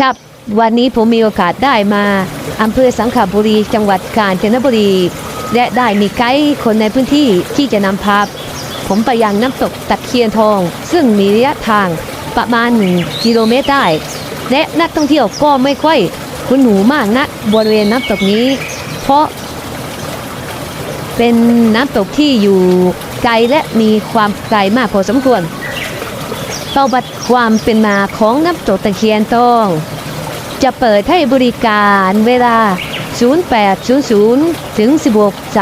ครับ วันนี้ผมมีโอกาสได้มาอำเภอสังขบุรีจังหวัดกาญจนบุรี และได้มีไกด์คนในพื้นที่ที่จะนำพาผมไปยังน้ำตกตะเคียนทอง ซึ่งมีระยะทางประมาณ1กิโลเมตรได้ และนักท่องเที่ยวก็ไม่ค่อยคุ้นหูมากนักบริเวณน้ำตกนี้ เพราะ เป็นน้ำตกที่อยู่ไกลและมีความไกลมากพอสมควร ประวัติความเป็นมาของน้ำตกตะเคียนทอง จะเปิดให้บริการเวลา 0800 ถึง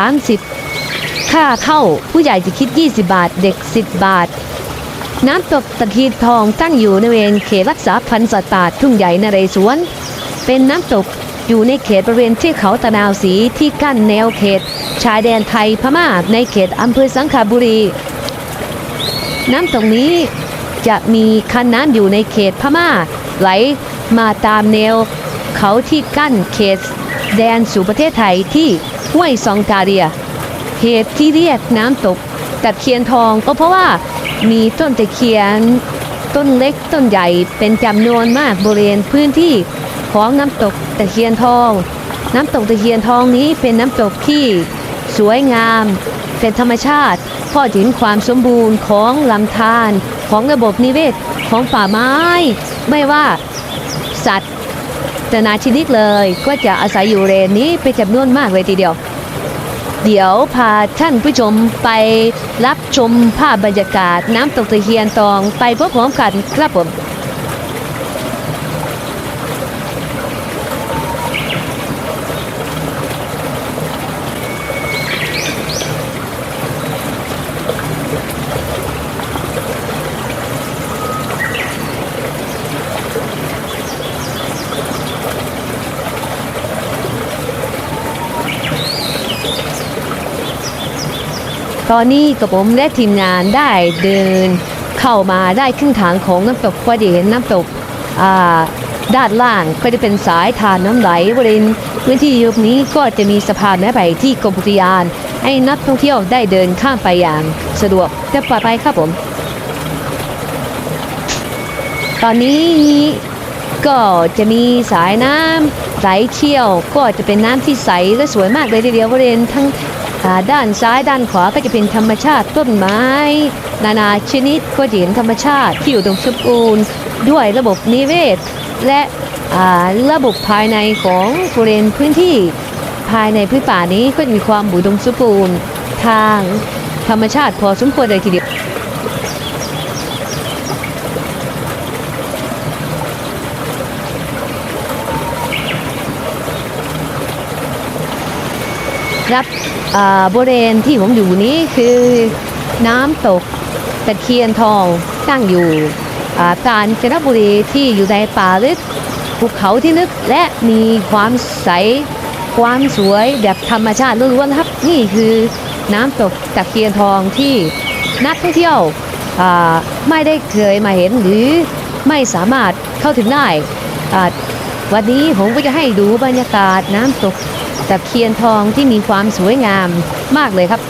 16.30 ค่าเข้าผู้ใหญ่จะคิด 20 บาทเด็ก 10 บาท น้ำตกตะเคียนทองตั้งอยู่ในเวรเขตรักษาพันธุ์สัตว์ป่าทุ่งใหญ่นเรศวร เป็นน้ำตกอยู่ในเขตบริเวณที่เขาตะนาวสีที่กั้นแนวเขต ชายแดนไทยพม่าในเขตอำเภอสังขบุรี น้ำตรงนี้ จะมีคันน้ำอยู่ในเขตพม่า ไหลมาตามแนว เขาที่กั้นเขต แดนสู่ประเทศไทยที่ห้วยซองกาเรีย เหตุที่เรียกน้ำตกตะเคียนทองก็เพราะว่ามีต้นตะเคียน ต้นเล็กต้นใหญ่เป็นจำนวนมากบริเวณพื้นที่ของน้ำตกตะเคียนทอง น้ำตกตะเคียนทองนี้เป็นน้ำตกที่สวยงาม เป็นธรรมชาติพ่อถึงความสมบูรณ์ของลำธารของระบบนิเวศของป่าไม้ ไม่ว่าสัตว์นานาชนิดเลยก็จะอาศัยอยู่เรนนี้เป็นจำนวนมากเลยทีเดียว เดี๋ยวพาท่านผู้ชมไปรับชมภาพบรรยากาศน้ำตกตะเคียนทองไปพร้อมๆกันครับผม ตอนนี้กับผมและทีมงานได้เดินเข้ามาได้ครึ่งทางของน้ำตกก็จะเห็นน้ำตกด้านล่างก็จะเป็นสายทานน้ำไหลบริเวณพื้นที่ยุคนี้ก็จะมีสะพานไม้ไผ่ที่กรมอุทยาน ให้นักท่องเที่ยวได้เดินข้ามไปอย่างสะดวกและปลอดภัยครับผม ตอนนี้ก็จะมีสายน้ำไหลเชี่ยวก็จะเป็นน้ำที่ใสและสวยมากเลยทีเดียวบริเวณทั้ง ด้านซ้ายด้านขวาก็จะเป็นธรรมชาติต้นไม้ นานาชนิดก็จะเห็นธรรมชาติที่อยู่ตรงสมบูรณ์ด้วยระบบนิเวศ และระบบภายในของบริเวณพื้นที่ภายในพื้นป่านี้ก็จะมีความบุดมสมบูรณ์ทางธรรมชาติพอสมควรเลยทีเดียว ครับบริเวณที่ผมอยู่นี้คือน้ำตกตะเคียนทองตั้งอยู่อ่ากาญจนบุรีที่อยู่ในป่าลึกภูเขาที่ลึกและมีความใส ความสวยแบบธรรมชาติล้วนๆครับ นี่คือน้ำตกตะเคียนทองที่นักท่องเที่ยวไม่ได้เคยมาเห็นหรือไม่สามารถเข้าถึงได้วันนี้ผมก็จะให้ดูบรรยากาศน้ำตก ตะเคียนทองที่มีความสวยงามมากเลยครับ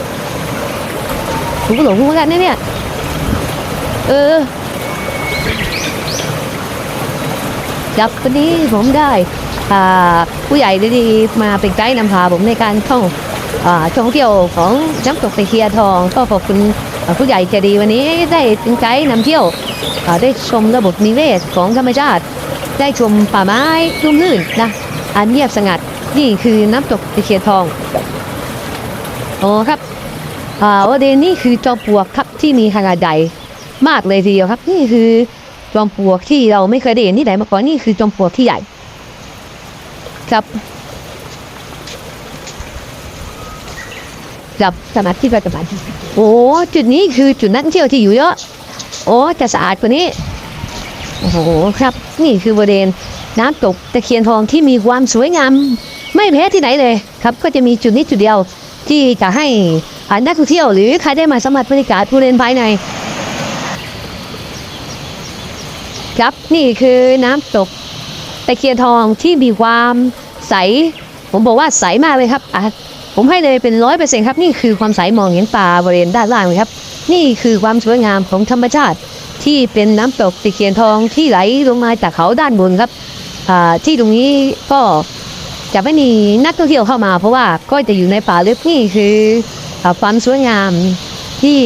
ผมก็หลงเหมือนกันเนี่ย เออครับวันนี้ผมได้ผู้ใหญ่ดีๆมาเป็นไกด์นำพาผมในการท่องท่องเที่ยวของน้ำตกตะเคียนทองก็ขอบคุณผู้ใหญ่ใจดีวันนี้ได้เป็นไกด์นำเที่ยวได้ชมระบบนิเวศของธรรมชาติ ได้ชมป่าไม้ร่มรื่นนะอันเงียบสงัด นี่คือน้ำตกตะเคียนทองโอ้ครับอ่าวันเดนนี่คือจอมปลวกครับที่มีขนาดใหญ่มากเลยทีเดียวครับ นี่คือจอมปลวกที่เราไม่เคยได้เห็นที่ไหนมาก่อนนี่คือจอมปลวกที่ใหญ่ ครับกับสมาธิปัจจุบันโอ้จุดนี้คือจุดนักเที่ยวที่อยู่เยอะ โอ้จะสะอาดกว่านี้โอ้โหครับ นี่คือบริเวณน้ำตกตะเคียนทองที่มีความสวยงาม ไม่แพ้ที่ไหนเลยครับก็จะมีจุดนี้จุดเดียว ที่จะให้นักท่องเที่ยว หรือใครได้มาสัมผัสบรรยากาศบริเวณภายใน ครับนี่คือน้ำตกตะเคียนทองที่มีความใส ผมบอกว่าใสมากเลยครับอะผมให้เลยเป็นร้อยเปอร์เซ็นต์ครับ นี่คือความใสมองเห็นป่าบริเวณด้านล่างเลยครับ นี่คือความสวยงามของธรรมชาติ ที่เป็นน้ำตกตะเคียนทองที่ไหลลงมาจากเขาด้านบนครับที่ตรงนี้ก็ จะไม่มีนักท่องเที่ยวเข้ามา เพราะว่าก็จะอยู่ในป่าลึกนี่คือความสวยงามที่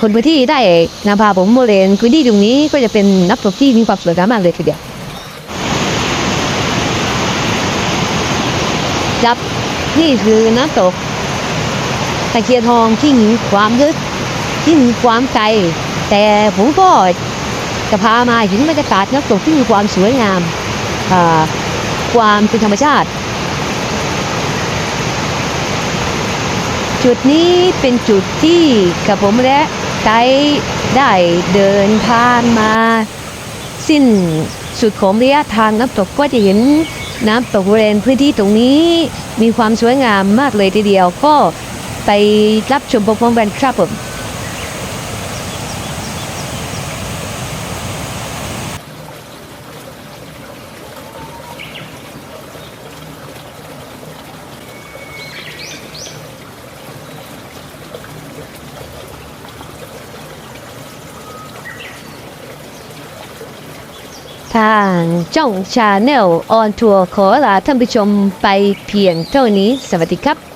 คนพื้นที่ได้นำพาผมโมเลนพื้นที่ตรงนี้ก็จะเป็นนักตกที่มีความสวยงามมากเลยทีเดียวจับนี่คือน้ำตกตะเคียนทองที่มีความลึกที่มีความไกลแต่ผมก็จะพามาเห็นบรรยากาศน้ำตกที่มีความสวยงามอ่า ความเป็นธรรมชาติ จุดนี้เป็นจุดที่กับผมและไกได้เดินทางมา สิ้นสุดของระยะทางน้ำตกก็จะเห็นน้ำตกบริเวณพื้นที่ตรงนี้มีความสวยงามมากเลยทีเดียวก็ไปรับชมพร้อมๆกันครับผม ทางจ่องชาแนลออนทัวร์ขอลาท่านผู้ชมไปเพียงเท่านี้ สวัสดีครับ